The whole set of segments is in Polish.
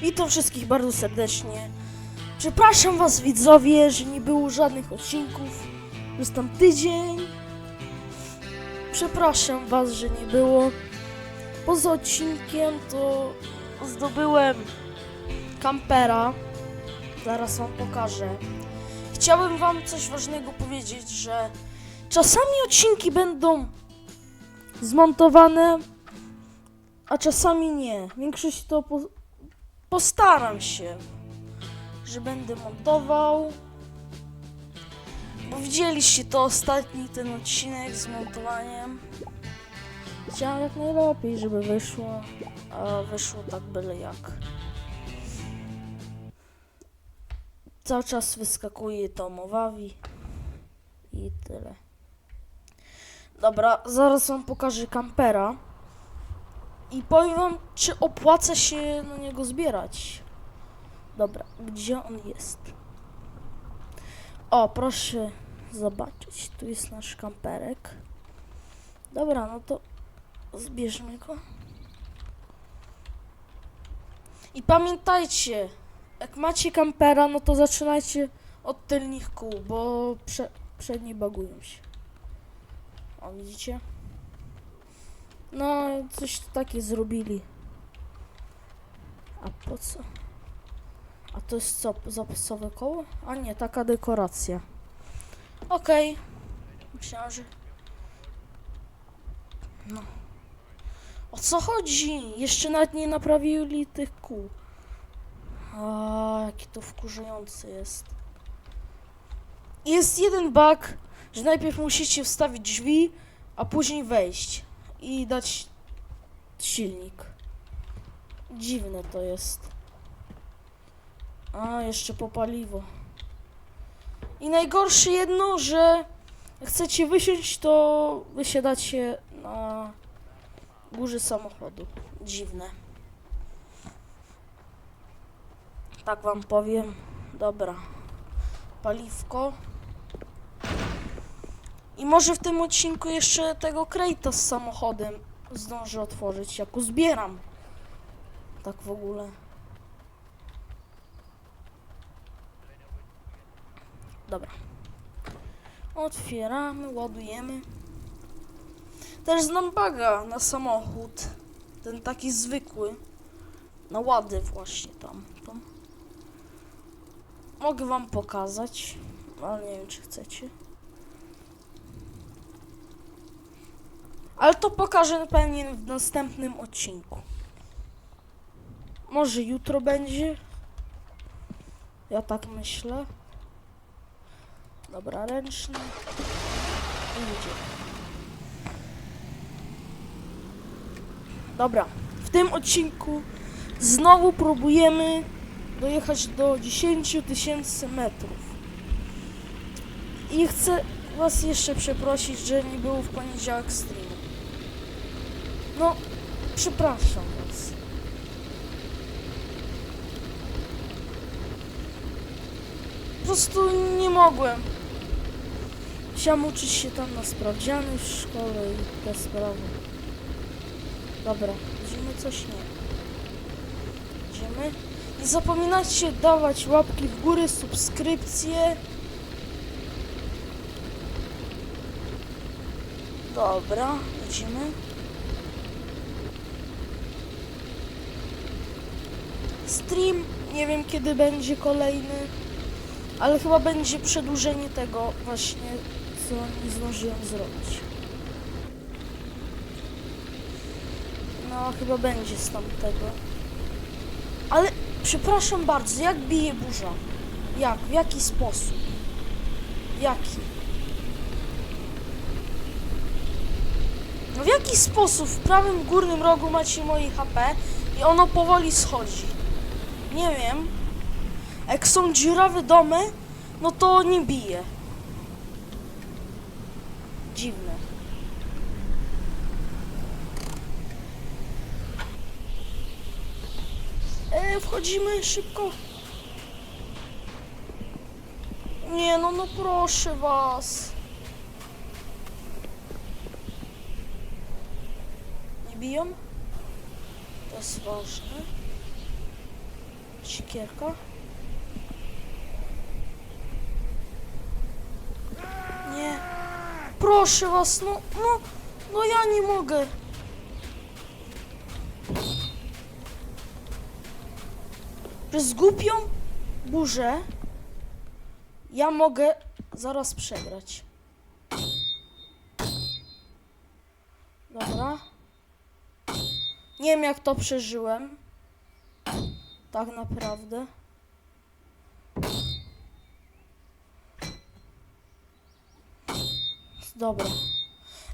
Witam wszystkich bardzo serdecznie. Przepraszam was widzowie, że nie było żadnych odcinków przez tam tydzień. Przepraszam was, że nie było. Poza odcinkiem to zdobyłem kampera. Zaraz wam pokażę. Chciałbym wam coś ważnego powiedzieć, że czasami odcinki będą zmontowane, a czasami nie. Większość to po, postaram się, że będę montował. Bo widzieliście to ostatni ten odcinek z montowaniem. Chciałem jak najlepiej, żeby wyszło, a wyszło tak byle jak. Cały czas wyskakuje to Mowawi i tyle. Dobra, zaraz wam pokażę kampera. I powiem wam, czy opłaca się na niego zbierać. Dobra, gdzie on jest? O, proszę zobaczyć. Tu jest nasz kamperek. Dobra, no to zbierzmy go. I pamiętajcie, jak macie kampera, no to zaczynajcie od tylnych kół, bo prze, przednie bagują się. O, widzicie? No, coś takie zrobili. A po co? A to jest co? Zapasowe koło? A nie, taka dekoracja. Okej. Myślałam, że... No. O co chodzi? Jeszcze nawet nie naprawili tych kół. A, jaki to wkurzający jest. Jest jeden bug, że najpierw musicie wstawić drzwi, a później wejść i dać silnik. Dziwne to jest. A, jeszcze po paliwo. I najgorsze jedno, że chcecie wysiąść, to wysiadacie na górze samochodu. Dziwne. Tak wam powiem. Dobra. Paliwko. I może w tym odcinku jeszcze tego krejta z samochodem zdążę otworzyć, jak uzbieram. Tak w ogóle. Dobra. Otwieramy, ładujemy. Też znam baga na samochód. Ten taki zwykły. Na łady właśnie tam. tam. Mogę wam pokazać, ale nie wiem czy chcecie. Ale to pokażę pewnie w następnym odcinku. Może jutro będzie. Ja tak myślę. Dobra, ręczny. I idzie. Dobra, w tym odcinku znowu próbujemy dojechać do 10 tysięcy metrów. I chcę was jeszcze przeprosić, że nie było w poniedziałek streamu. No, przepraszam was. Po prostu nie mogłem. Chciałam uczyć się tam na sprawdziany w szkole i te sprawy. Dobra, idziemy coś nie. Idziemy. Nie zapominajcie dawać łapki w górę, subskrypcje. Dobra, idziemy. Stream, nie wiem kiedy będzie kolejny, ale chyba będzie przedłużenie tego właśnie, co nie zdążyłem zrobić. No, chyba będzie z tamtego. Ale przepraszam bardzo, jak bije burza? Jak? W jaki sposób? Jaki? No w jaki sposób w prawym górnym rogu macie moje HP i ono powoli schodzi? Nie wiem. Jak są dziurawe domy, no to nie bije. Dziwne. E, wchodzimy szybko. Nie no, no proszę was. Nie biją? To jest ważne. Sikierka. Nie. Proszę was, no, no, no ja nie mogę. Przez głupią burzę ja mogę zaraz przegrać. Dobra. Nie wiem jak to przeżyłem. Tak naprawdę. Dobra.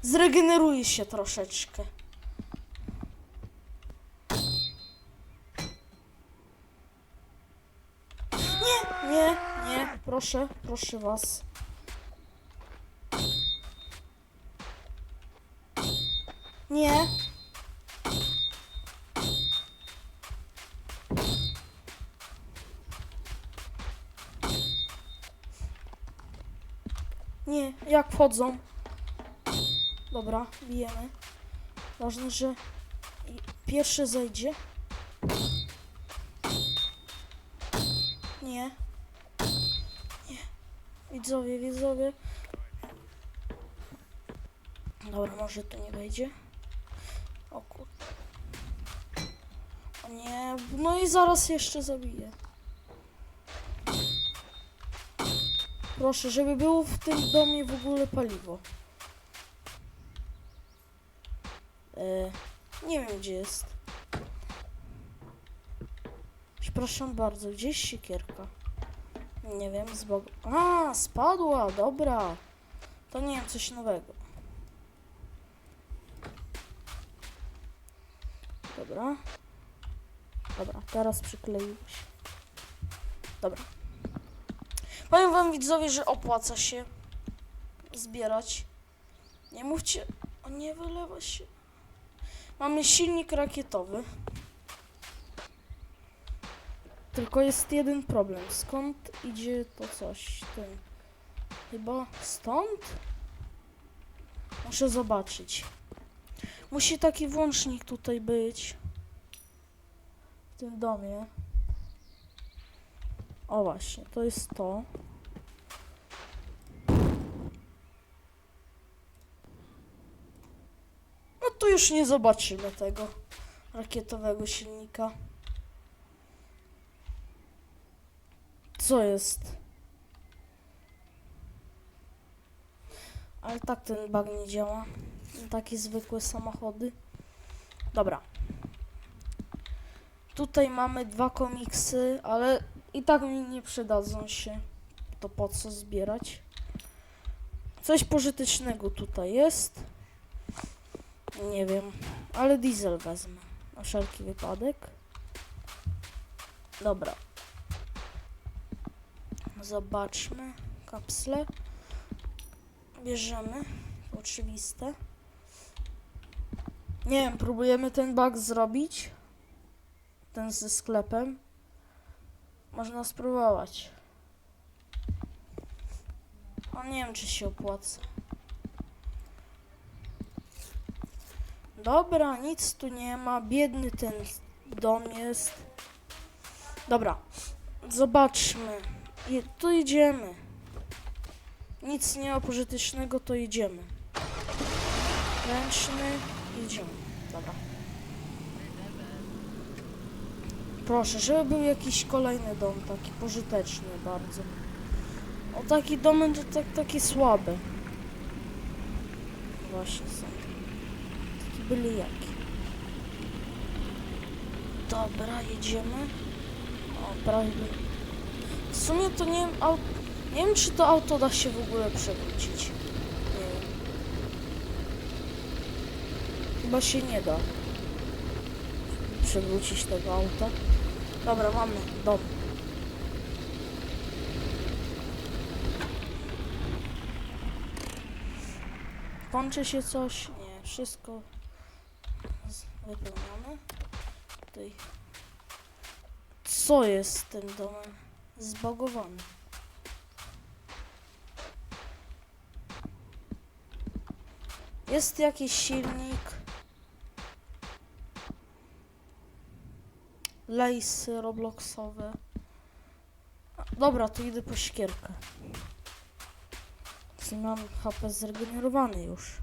Zregeneruję się troszeczkę. Nie, nie, nie, proszę, proszę was. Nie. Jak wchodzą? Dobra, bijemy. Ważne, że pierwszy zejdzie. Nie. Nie. Widzowie, widzowie. Dobra, może tu nie wejdzie. O kurde. O nie, no i zaraz jeszcze zabiję. Proszę, żeby było w tym domie w ogóle paliwo. E, nie wiem gdzie jest. Przepraszam bardzo, gdzieś siekierka. Nie wiem, z Bogu. A, spadła, dobra. To nie wiem, coś nowego. Dobra. Dobra, teraz przykleiło się. Dobra. Powiem wam widzowie, że opłaca się zbierać. Nie mówcie, o nie wylewa się. Mamy silnik rakietowy. Tylko jest jeden problem. Skąd idzie to coś? Ten. Chyba stąd? Muszę zobaczyć. Musi taki włącznik tutaj być. W tym domie. O właśnie, to jest to. No tu już nie zobaczymy tego rakietowego silnika. Co jest? Ale tak ten bug nie działa. Takie zwykłe samochody. Dobra. Tutaj mamy dwa komiksy, ale i tak mi nie przydadzą się. To po co zbierać? Coś pożytecznego tutaj jest. Nie wiem, ale diesel wezmę. Na wszelki wypadek. Dobra. Zobaczmy. Kapsle. Bierzemy. Oczywiste. Nie wiem, próbujemy ten bug zrobić. Ten ze sklepem. Można spróbować. O, nie wiem, czy się opłaca. Dobra, nic tu nie ma. Biedny ten dom jest. Dobra, zobaczmy. I tu idziemy. Nic nie ma pożytecznego, to idziemy. Ręczny, idziemy. Dobra. Proszę, żeby był jakiś kolejny dom, taki pożyteczny bardzo. O taki domy to tak, takie słabe. Właśnie są. Taki byli jaki. Dobra, jedziemy. O, prawie. W sumie to nie wiem, au... nie wiem czy to auto da się w ogóle przewrócić. Nie wiem. Chyba się nie da przewrócić tego auta. Dobra, mamy dom. Kończy się coś? Nie, wszystko wypełnione. Tutaj. Co jest z tym domem? Zbagowany. Jest jakiś silnik. Lejsy robloxowe. Dobra, to idę po siekierkę. Czyli mam HP zregenerowany już.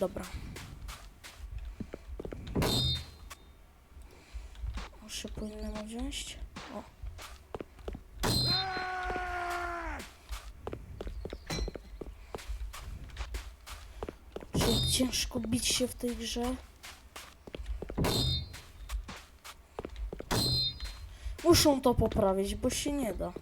Dobra. Muszę powinnam wziąć. O. Ciężko bić się w tej grze? Muszą to poprawić, bo się nie da.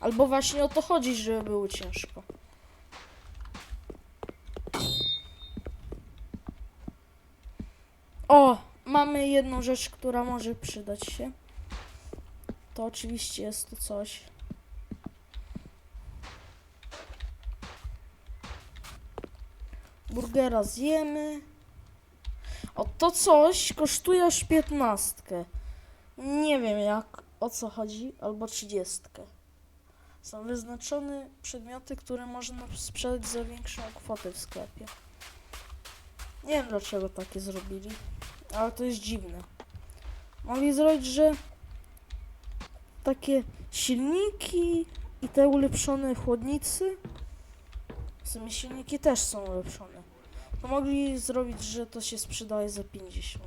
Albo właśnie o to chodzi, żeby było ciężko. O, mamy jedną rzecz, która może przydać się. To oczywiście jest to coś. Burgera zjemy. O, to coś kosztuje aż 15. Nie wiem jak, o co chodzi, albo 30. Są wyznaczone przedmioty, które można sprzedać za większą kwotę w sklepie. Nie wiem dlaczego takie zrobili, ale to jest dziwne. Mogli zrobić, że takie silniki i te ulepszone chłodnicy, w sumie silniki też są ulepszone, mogli zrobić, że to się sprzedaje za 50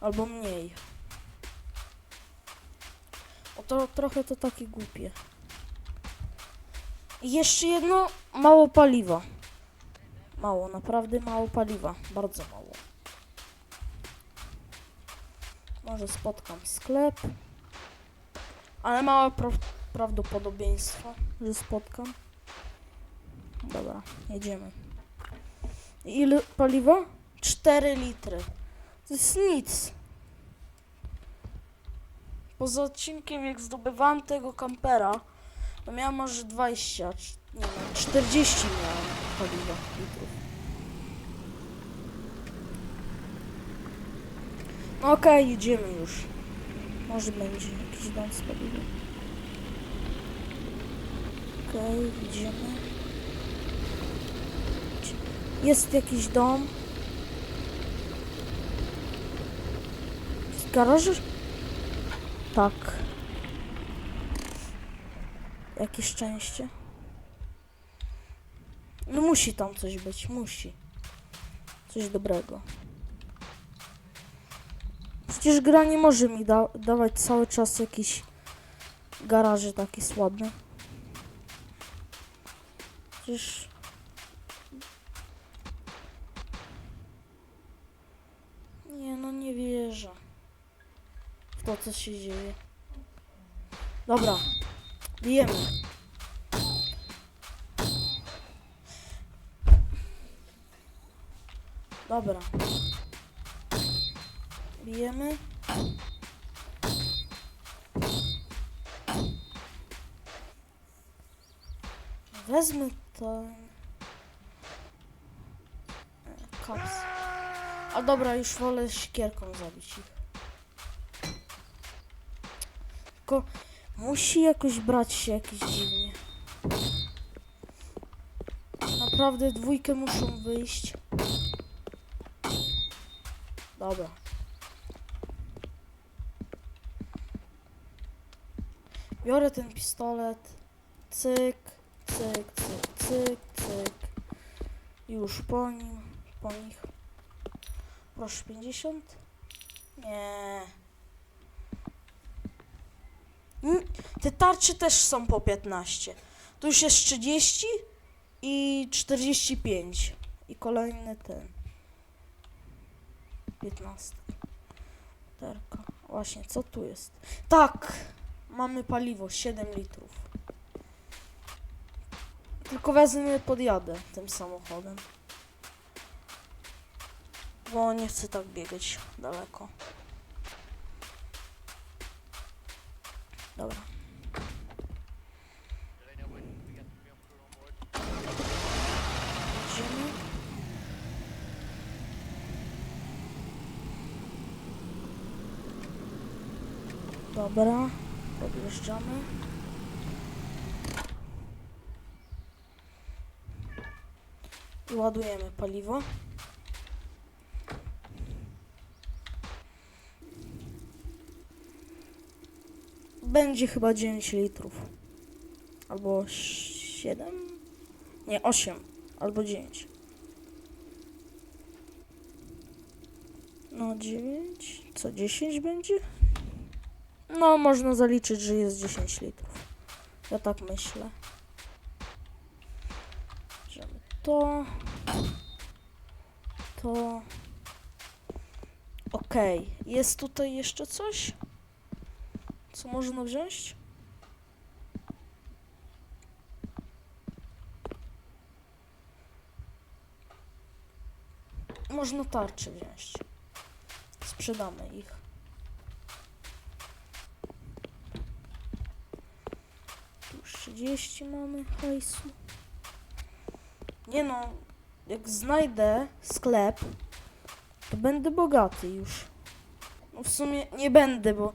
albo mniej. O to trochę to takie głupie. I jeszcze jedno, mało paliwa. Mało, naprawdę mało paliwa. Bardzo mało. Może spotkam sklep. Ale małe pra prawdopodobieństwo, że spotkam. Dobra, jedziemy. Ile paliwa? 4 litry. To jest nic. Poza odcinkiem, jak zdobywałem tego kampera, to miałem może 20, czy- nie wiem, 40 miałem paliwa litrów. No okej, jedziemy już. Może będzie jakiś dom z paliwem. Okej, idziemy. Jest jakiś dom. Garaż? Tak. Jakie szczęście. No musi tam coś być, musi. Coś dobrego. Przecież gra nie może mi da dawać cały czas jakiś garaże takie słabe. Przecież... Nie, no nie wierzę w to, co się dzieje. Dobra, bijemy. Dobra. Bijemy. Wezmę ten... Kops. A dobra, już wolę siekierką zabić ich. Tylko musi jakoś brać się jakiś dziwnie. Naprawdę dwójkę muszą wyjść. Dobra. Biorę ten pistolet. Cyk, cyk, cyk, cyk, cyk. Już po nim, po nich. Proszę 50? Nie. Mm, Te tarcze też są po 15. Tu już jest 30 i 45. I kolejny ten. 15. Terka. Właśnie, co tu jest? Tak! Mamy paliwo, 7 litrów. Tylko wezmę, podjadę tym samochodem. Bo nie chcę tak biegać daleko. Dobra. Idziemy. Dobra, podjeżdżamy. Ładujemy paliwo. Będzie chyba 9 litrów. Albo 7? Nie, 8. Albo 9. No 9. Co, 10 będzie? No, można zaliczyć, że jest 10 litrów. Ja tak myślę. Bierzemy to. To. Okej. Jest tutaj jeszcze coś? Co można wziąć? Można tarcze wziąć. Sprzedamy ich. Tu już 30 mamy hajsu. Nie no, jak znajdę sklep, to będę bogaty już. No w sumie nie będę, bo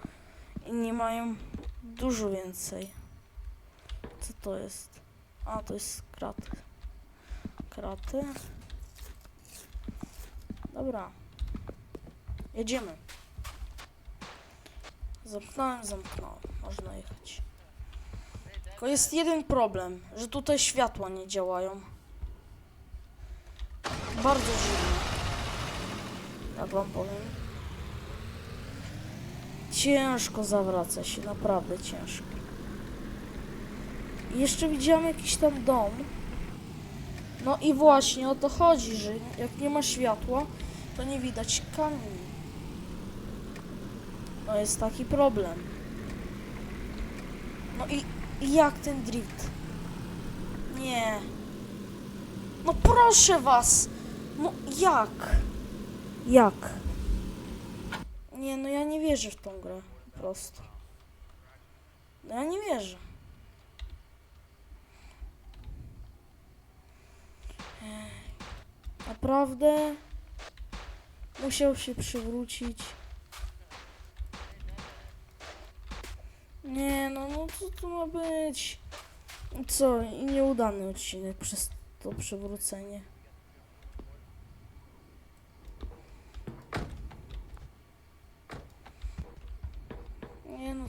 inni mają dużo więcej. Co to jest? A, to jest kraty. Kraty. Dobra. Jedziemy. Zamknąłem, zamknąłem. Można jechać. Tylko jest jeden problem, że tutaj światła nie działają. Bardzo dziwne. Tak wam powiem. Ciężko zawraca się, naprawdę ciężko. Jeszcze widziałem jakiś tam dom. No i właśnie o to chodzi, że jak nie ma światła, to nie widać kamieni. No jest taki problem. No i jak ten drift? Nie. No proszę was! No jak? Jak? Nie, no ja nie wierzę w tą grę. Po prostu. No ja nie wierzę. Naprawdę musiał się przywrócić. Nie, no, no co to ma być? Co? I nieudany odcinek przez to przywrócenie.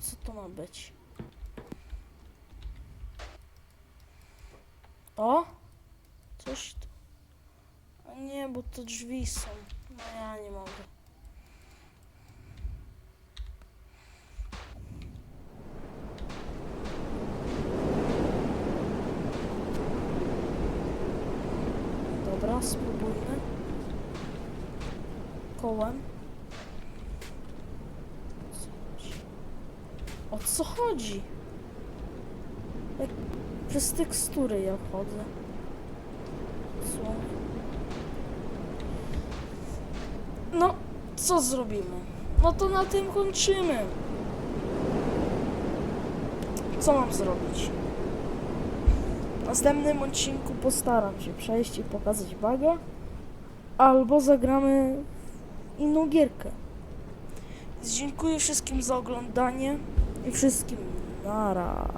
Co to ma być? O! Coś tu. Nie, bo to drzwi są. No ja nie mogę. O co chodzi? Jak przez tekstury ja chodzę. Co? No, co zrobimy? No to na tym kończymy. Co mam zrobić? W następnym odcinku postaram się przejść i pokazać baga, albo zagramy inną gierkę. Dziękuję wszystkim za oglądanie i wszystkim nara.